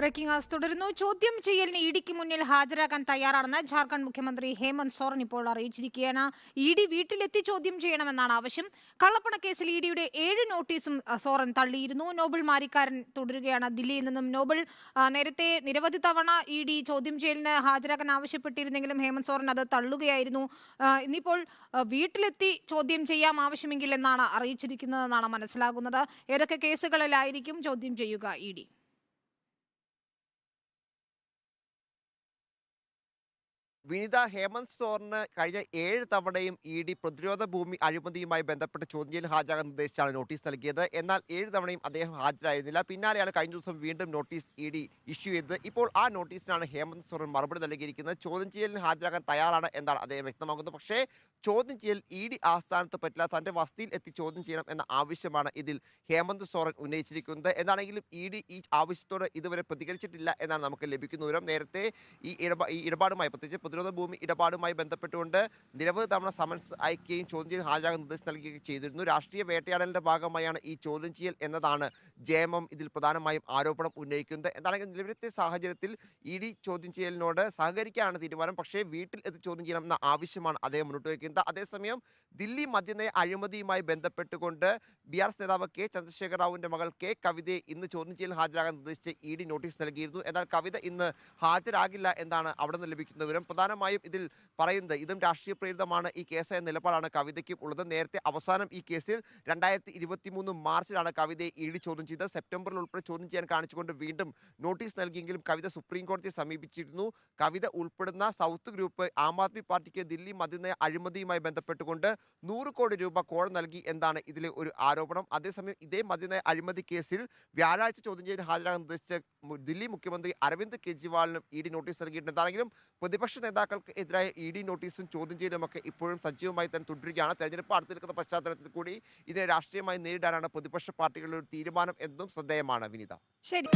Breaking തുടരുന്നു. ചോദ്യം ചെയ്യലിന് ഇഡിക്ക് മുന്നിൽ ഹാജരാക്കാൻ തയ്യാറാണെന്ന് ജാർഖണ്ഡ് മുഖ്യമന്ത്രി ഹേമന്ത് സോറൻ ഇപ്പോൾ അറിയിച്ചിരിക്കുകയാണ്. ഇ ഡി വീട്ടിലെത്തി ചോദ്യം ചെയ്യണമെന്നാണ് ആവശ്യം. കള്ളപ്പണ കേസിൽ ഇ ഡിയുടെ ഏഴ് നോട്ടീസും സോറൻ തള്ളിയിരുന്നു. നോബൽ മാരിക്കാരൻ തുടരുകയാണ് ദില്ലിയിൽ നിന്നും. നോബൽ നേരത്തെ നിരവധി തവണ ഇ ഡി ചോദ്യം ചെയ്യലിന് ഹാജരാക്കാൻ ആവശ്യപ്പെട്ടിരുന്നെങ്കിലും ഹേമന്ത് സോറൻ അത് തള്ളുകയായിരുന്നു. ഇന്നിപ്പോൾ വീട്ടിലെത്തി ചോദ്യം ചെയ്യാം ആവശ്യമെങ്കിൽ എന്നാണ് അറിയിച്ചിരിക്കുന്നതെന്നാണ് മനസ്സിലാകുന്നത്. ഏതൊക്കെ കേസുകളിലായിരിക്കും ചോദ്യം ചെയ്യുക ഇ ഡി വിനിത ഹേമന്ത് സോറിന് കഴിഞ്ഞ ഏഴ് തവണയും ഇ ഡി പ്രതിരോധ ഭൂമി അഴിമതിയുമായി ബന്ധപ്പെട്ട് ചോദ്യം ഹാജരാകാൻ നിർദ്ദേശിച്ചാണ് നോട്ടീസ് നൽകിയത്. എന്നാൽ ഏഴ് തവണയും അദ്ദേഹം ഹാജരായിരുന്നില്ല. പിന്നാലെയാണ് കഴിഞ്ഞ ദിവസം വീണ്ടും നോട്ടീസ് ഇ ഡി ഇഷ്യൂ ചെയ്തത്. ഇപ്പോൾ ആ നോട്ടീസിനാണ് ഹേമന്ത് സോറൻ മറുപടി നൽകിയിരിക്കുന്നത്. ചോദ്യം ചെയ്യലിന് ഹാജരാകാൻ തയ്യാറാണ് എന്നാണ് അദ്ദേഹം വ്യക്തമാക്കുന്നത്. പക്ഷേ ചോദ്യം ചെയ്യൽ ഇ ഡി ആസ്ഥാനത്ത് പറ്റില്ല. തന്റെ വസതിയിൽ എത്തി ചോദ്യം ചെയ്യണം എന്ന ആവശ്യമാണ് ഇതിൽ ഹേമന്ത് സോറൻ ഉന്നയിച്ചിരിക്കുന്നത്. എന്നാണെങ്കിലും ഇ ഡി ഈ ആവശ്യത്തോട് ഇതുവരെ പ്രതികരിച്ചിട്ടില്ല എന്നാണ് നമുക്ക് ലഭിക്കുന്ന വിവരം. നേരത്തെ ഈ ഇടപാടുമായി പ്രത്യേകിച്ച് പ്രതിരോധ ഭൂമി ഇടപാടുമായി ബന്ധപ്പെട്ടുകൊണ്ട് നിരവധി തവണ സമൻസ് അയക്കുകയും ചോദ്യം ചെയ്യൽ ഹാജരാകാൻ നിർദ്ദേശം നൽകുകയും ചെയ്തിരുന്നു. രാഷ്ട്രീയ വേട്ടയാടലിന്റെ ഭാഗമായാണ് ഈ ചോദ്യം ചെയ്യൽ എന്നതാണ് ജയമം ഇതിൽ പ്രധാനമായും ആരോപണം ഉന്നയിക്കുന്നത്. എന്താണെങ്കിൽ നിലവിലത്തെ സാഹചര്യത്തിൽ ഇ ഡി ചോദ്യം ചെയ്യലിനോട് സഹകരിക്കാനാണ് തീരുമാനം. പക്ഷേ വീട്ടിൽ എത്തി ചോദ്യം ചെയ്യണം എന്ന ആവശ്യമാണ് അദ്ദേഹം മുന്നോട്ട് വയ്ക്കുന്നത്. അതേസമയം ദില്ലി മദ്യനയ അഴിമതിയുമായി ബന്ധപ്പെട്ടുകൊണ്ട് ബി ആർ എസ് നേതാവ് കെ ചന്ദ്രശേഖർ റാവുവിന്റെ മകൾ കെ കവിതയെ ഇന്ന് ചോദ്യം ചെയ്യൽ ഹാജരാകാൻ നിർദ്ദേശിച്ച് ഇ ഡി നോട്ടീസ് നൽകിയിരുന്നു. എന്നാൽ കവിത ഇന്ന് ഹാജരാകില്ല എന്നാണ് അവിടെ നിന്ന് ലഭിക്കുന്ന വിവരം. പ്രധാനമായും ഇതിൽ പറയുന്നത്. ഇതും രാഷ്ട്രീയ പ്രേരിതമാണ്. ഈ കേസ് എന്ന നിലപാടാണ് കവിതയ്ക്കും ഉള്ളത്. നേരത്തെ അവസാനം ഈ കേസിൽ രണ്ടായിരത്തി ഇരുപത്തി മൂന്ന് മാർച്ചിലാണ് കവിതയെ ഇ ചോദ്യം ചെയ്തത്. സെപ്റ്റംബറിൽ ഉൾപ്പെടെ ചോദ്യം ചെയ്യാൻ കാണിച്ചുകൊണ്ട് വീണ്ടും നോട്ടീസ് നൽകിയെങ്കിലും കവിത സുപ്രീം കോടതിയെ സമീപിച്ചിരുന്നു. കവിത ഉൾപ്പെടുന്ന സൗത്ത് ഗ്രൂപ്പ് ആം ആദ്മി പാർട്ടിക്ക് ദില്ലി മതിനയ അഴിമതിയുമായി ബന്ധപ്പെട്ടുകൊണ്ട് നൂറ് കോടി രൂപ കോഴ നൽകി എന്നാണ് ഇതിലെ ഒരു ആരോപണം. അതേസമയം ഇതേ മതിനയ അഴിമതി കേസിൽ വ്യാഴാഴ്ച ചോദ്യം ചെയ്ത് ഹാജരാകാൻ നിർദ്ദേശിച്ച ദില്ലി മുഖ്യമന്ത്രി അരവിന്ദ് കെജ്രിവാളിനും ഇ ഡി നോട്ടീസ് നൽകിയിട്ടുണ്ട്. എന്താണെങ്കിലും പ്രതിപക്ഷ നേതാക്കൾക്ക് എതിരായ ഇ ഡി നോട്ടീസും ചോദ്യം ചെയ്യലുമൊക്കെ ഇപ്പോഴും സജീവമായി തന്നെ തുടരുകയാണ്. തെരഞ്ഞെടുപ്പ് അടുത്ത് നിൽക്കുന്ന പശ്ചാത്തലത്തിൽ കൂടി ഇതിനെ രാഷ്ട്രീയമായി നേരിടാനാണ് പ്രതിപക്ഷ പാർട്ടികളുടെ ഒരു തീരുമാനം എന്നും ശ്രദ്ധേയമാണ്. വിനിത. ശരി.